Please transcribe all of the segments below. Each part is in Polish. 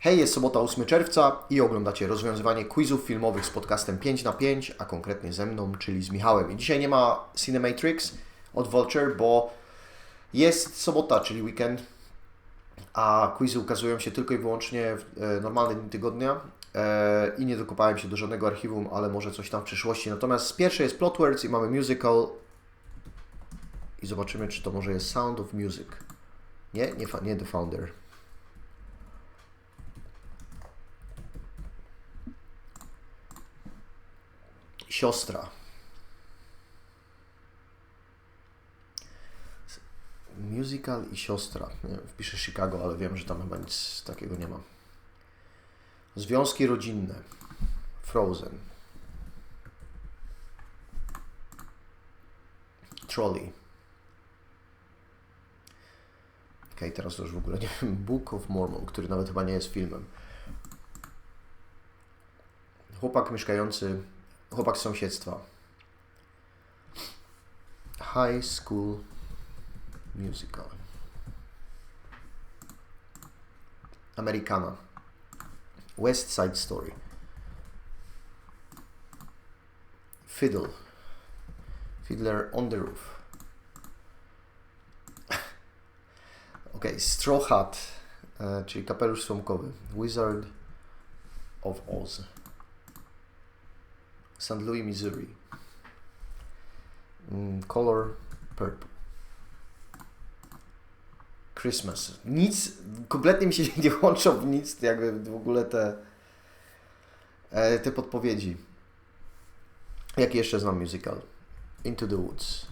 Hej, jest sobota 8 czerwca i oglądacie rozwiązywanie quizów filmowych z podcastem 5 na 5, a konkretnie ze mną, czyli z Michałem. I dzisiaj nie ma Cinematrix od Vulture, bo jest sobota, czyli weekend, a quizy ukazują się tylko i wyłącznie w e, normalne dni tygodnia e, i nie dokopałem się do żadnego archiwum, ale może coś tam w przyszłości. Natomiast pierwsze jest Plot Words i mamy musical i zobaczymy, czy to może jest Sound of Music. Nie, nie, nie The Founder. Siostra. Musical i siostra. Wpiszę Chicago, ale wiem, że tam chyba nic takiego nie ma. Związki rodzinne. Frozen. Trolley. Okej, teraz już w ogóle nie wiem. Book of Mormon, który nawet chyba nie jest filmem. Chłopak mieszkający, chłopak z sąsiedztwa. High School Musical. Americana. West Side Story. Fiddle. Fiddler on the Roof. ok, Straw Hat, e, czyli kapelusz słomkowy. Wizard of Oz. St. Louis, Missouri. Mm, Color Purple. Christmas. Nic, kompletnie mi się nie łączą w nic, jakby w ogóle te, e, te podpowiedzi. Jaki jeszcze znam musical? Into the Woods.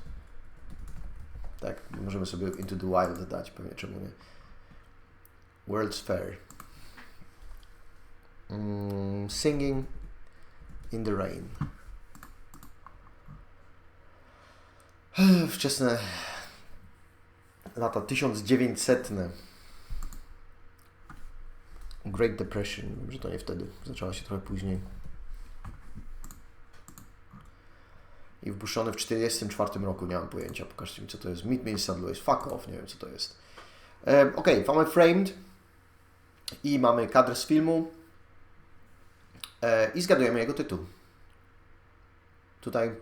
Tak, możemy sobie Into the Wild dać, pewnie czemu nie. World's Fair. Mm, singing in the Rain. Wczesne lata 1900. Great Depression, że to nie wtedy, zaczęła się trochę później. I wpuszczony w 1944 roku, nie mam pojęcia, pokażcie mi co to jest. Meet Me in St. Louis, fuck off, nie wiem co to jest. E, ok, mamy Framed i mamy kadr z filmu i zgadujemy jego tytuł. Tutaj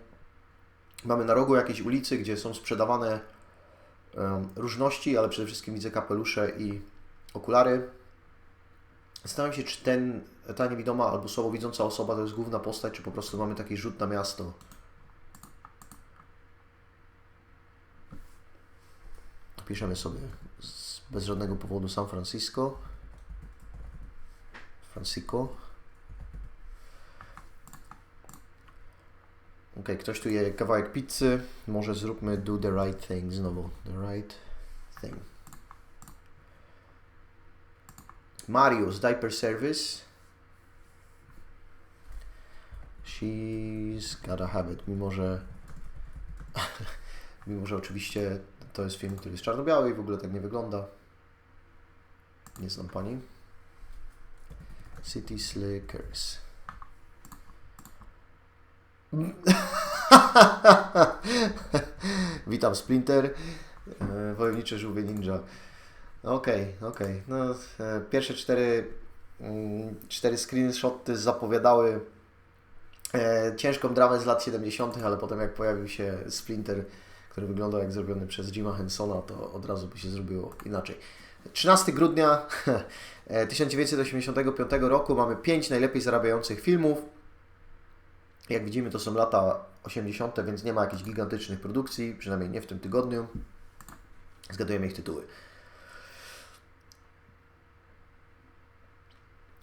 mamy na rogu jakiejś ulicy, gdzie są sprzedawane różności, ale przede wszystkim widzę kapelusze i okulary. Zastanawiam się, czy ten, ta niewidoma albo słabowidząca osoba to jest główna postać, czy po prostu mamy taki rzut na miasto. Piszemy sobie bez żadnego powodu San Francisco. Francisco. Ok, ktoś tu je kawałek pizzy. Może zróbmy do the right thing znowu. The right thing. Marius Diaper Service. She's gotta have it. Mimo, że mimo, że oczywiście to jest film, który jest czarno-biały i w ogóle tak nie wygląda. Nie znam pani. City Slickers. Witam Splinter, e, wojownicze żółwie ninja. Okej, okay, okej. Okay. No, e, pierwsze cztery, mm, cztery screenshoty zapowiadały e, ciężką dramę z lat 70., ale potem jak pojawił się Splinter, który wyglądał jak zrobiony przez Jima Hensona, to od razu by się zrobiło inaczej. 13 grudnia 1985 roku mamy 5 najlepiej zarabiających filmów. Jak widzimy, to są lata 80., więc nie ma jakichś gigantycznych produkcji, przynajmniej nie w tym tygodniu. Zgadujemy ich tytuły.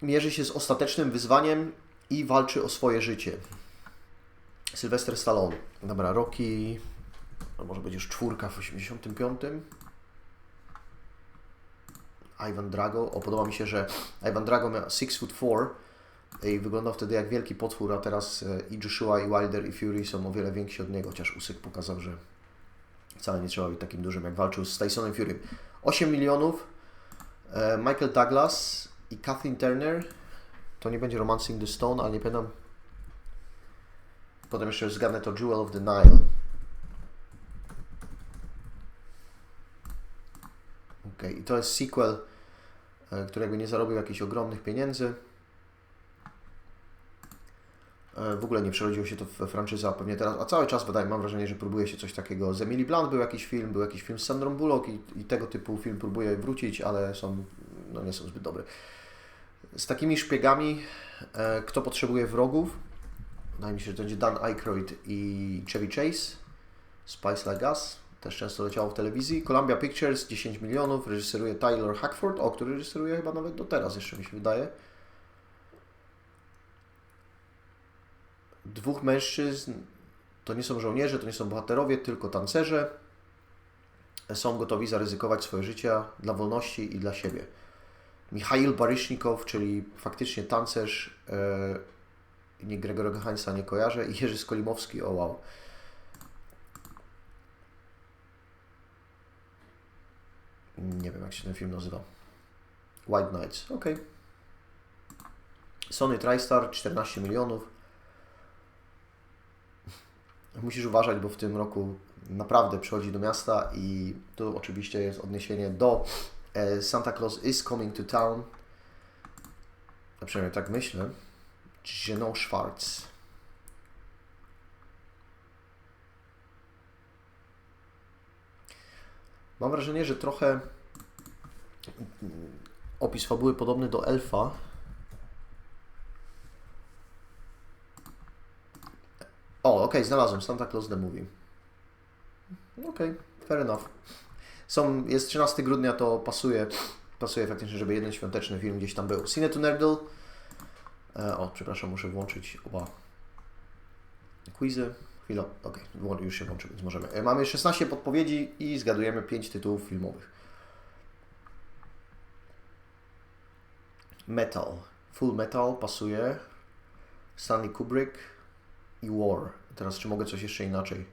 Mierzy się z ostatecznym wyzwaniem i walczy o swoje życie. Sylwester Stallone. Dobra, Rocky. Może być już czwórka w 85. Ivan Drago. O, podoba mi się, że Ivan Drago miał 6 foot 4 i wyglądał wtedy jak wielki potwór, a teraz i Joshua, i Wilder, i Fury są o wiele więksi od niego, chociaż Usyk pokazał, że wcale nie trzeba być takim dużym, jak walczył z Tysonem Fury. 8 milionów. Michael Douglas i Kathleen Turner. To nie będzie Romancing the Stone, ale nie pamiętam. Potem jeszcze zgadnę to Jewel of the Nile. Ok, i to jest sequel e, który jakby nie zarobił jakichś ogromnych pieniędzy. E, W ogóle nie przerodziło się to w franczyzę, a pewnie teraz, a cały czas wydaje, mam wrażenie, że próbuje się coś takiego. Z Emily Blunt był jakiś film, był jakiś film z Sandrą Bullock i, i tego typu film próbuje wrócić, ale są, no nie są zbyt dobre. Z takimi szpiegami, e, kto potrzebuje wrogów, wydaje mi się, że to będzie Dan Aykroyd i Chevy Chase, Spice Like Us, też często leciało w telewizji. Columbia Pictures, 10 milionów, reżyseruje Tyler Hackford, o, który reżyseruje chyba nawet do teraz, jeszcze mi się wydaje. Dwóch mężczyzn, to nie są żołnierze, to nie są bohaterowie, tylko tancerze. Są gotowi zaryzykować swoje życie dla wolności i dla siebie. Michail Barysznikow, czyli faktycznie tancerz, e, nie Gregorego Heinza nie kojarzę, i Jerzy Skolimowski, o wow. Nie wiem, jak się ten film nazywa. White Knights, ok. Sony TriStar, 14 milionów. Musisz uważać, bo w tym roku naprawdę przychodzi do miasta i tu oczywiście jest odniesienie do e, Santa Claus is coming to town. A przynajmniej tak myślę. Geno Schwartz. Mam wrażenie, że trochę opis fabuły podobny do Elfa. O, okej, znalazłem Santa Claus the Movie. Okej, fair enough. Są, jest 13 grudnia, to pasuje, pasuje faktycznie, żeby jeden świąteczny film gdzieś tam był. Cine to Nerdle. E, o, przepraszam, muszę włączyć oba quizy. Chwila, okej, okay, już się włączy, więc możemy. E, Mamy 16 podpowiedzi i zgadujemy 5 tytułów filmowych. Metal. Full Metal pasuje. Stanley Kubrick i War. Teraz czy mogę coś jeszcze inaczej?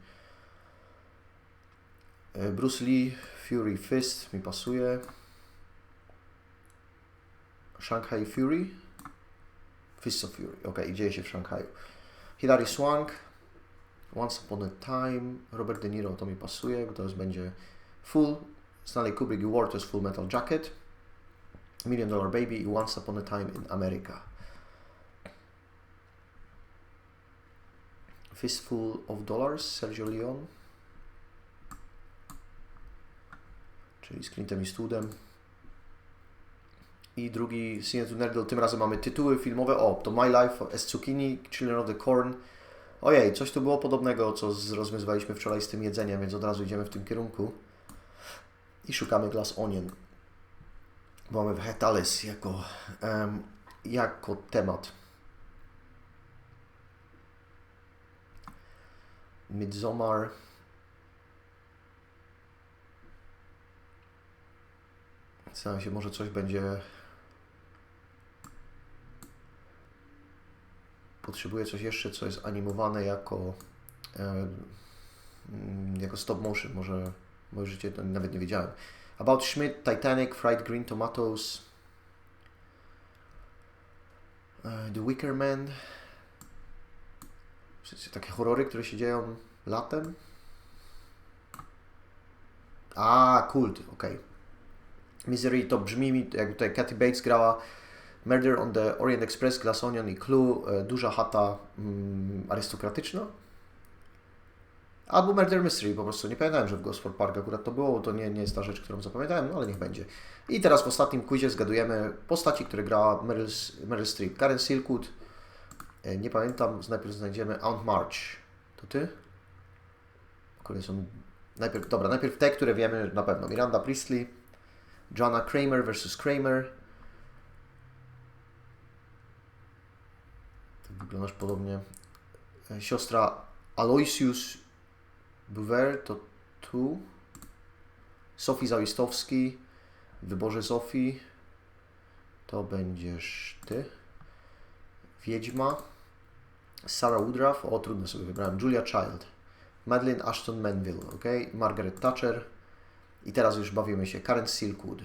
E, Bruce Lee, Fury Fist mi pasuje. Shanghai Fury. Fist of Fury. Ok, dzieje się w Szanghaju. Hilary Swank. Once Upon a Time. Robert De Niro to mi pasuje, bo już będzie Full. Stanley Kubrick i War to jest Full Metal Jacket. Million Dollar Baby i Once Upon a Time in America. Fistful of Dollars, Sergio Leone. Czyli z Clintem Eastwoodem. I drugi Cine Nerdle, tym razem mamy tytuły filmowe. O, to My Life as Zucchini, Children of the Corn. Ojej, coś tu było podobnego, co rozwiązywaliśmy wczoraj z tym jedzeniem, więc od razu idziemy w tym kierunku. I szukamy Glass Onion. Bo mamy Vegetalis jako, em, jako temat. Midsommar. Zastanawiam się, może coś będzie... Potrzebuję coś jeszcze, co jest animowane jako e, jako stop motion, może moje życie to nawet nie wiedziałem. About Schmidt, Titanic, Fried Green Tomatoes, e, The Wicker Man. Takie horrory, które się dzieją latem. A, kult, okej. Misery to brzmi mi, jakby tutaj Kathy Bates grała Murder on the Orient Express, Glass Onion i Clue, e, duża chata mm, arystokratyczna. Albo Murder Mystery, po prostu nie pamiętałem, że w Gosford Park akurat to było, to nie, nie jest ta rzecz, którą zapamiętałem, no ale niech będzie. I teraz w ostatnim quizie zgadujemy postaci, które grała Meryl, Meryl Streep. Karen Silkwood, nie pamiętam, najpierw znajdziemy Aunt March. To ty? Które są... Najpierw, dobra, najpierw te, które wiemy na pewno. Miranda Priestley, Joanna Kramer versus Kramer. Ty wyglądasz podobnie. E, Siostra Aloysius Bouver to tu. Sofii Zawistowski. W wyborze Sofii to będziesz ty. Wiedźma. Sarah Woodruff. O, trudno sobie wybrałem. Julia Child. Madeleine Ashton Manville, ok? Margaret Thatcher. I teraz już bawimy się. Karen Silkwood.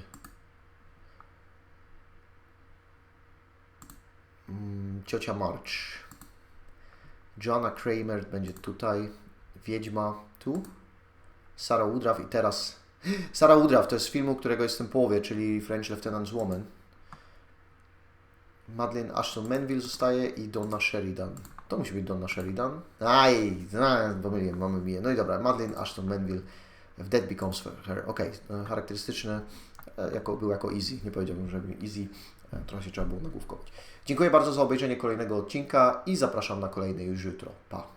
Mm, Ciocia March. Joanna Kramer będzie tutaj. Wiedźma tu. Sarah Woodruff i teraz... Sarah Woodruff to jest z filmu, którego jestem w połowie, czyli French Lieutenant's Woman. Madeleine Ashton Manville zostaje i Donna Sheridan. To musi być Donna Sheridan. Aj, no, pomyliłem, mamy miję. No i dobra, Madeleine Ashton Manville w Dead Becomes Her. Okej, okay. charakterystyczne, e, jako, był jako easy. Nie powiedziałbym, że easy. E, trochę się trzeba było nagłówkować. Dziękuję bardzo za obejrzenie kolejnego odcinka i zapraszam na kolejny już jutro. Pa!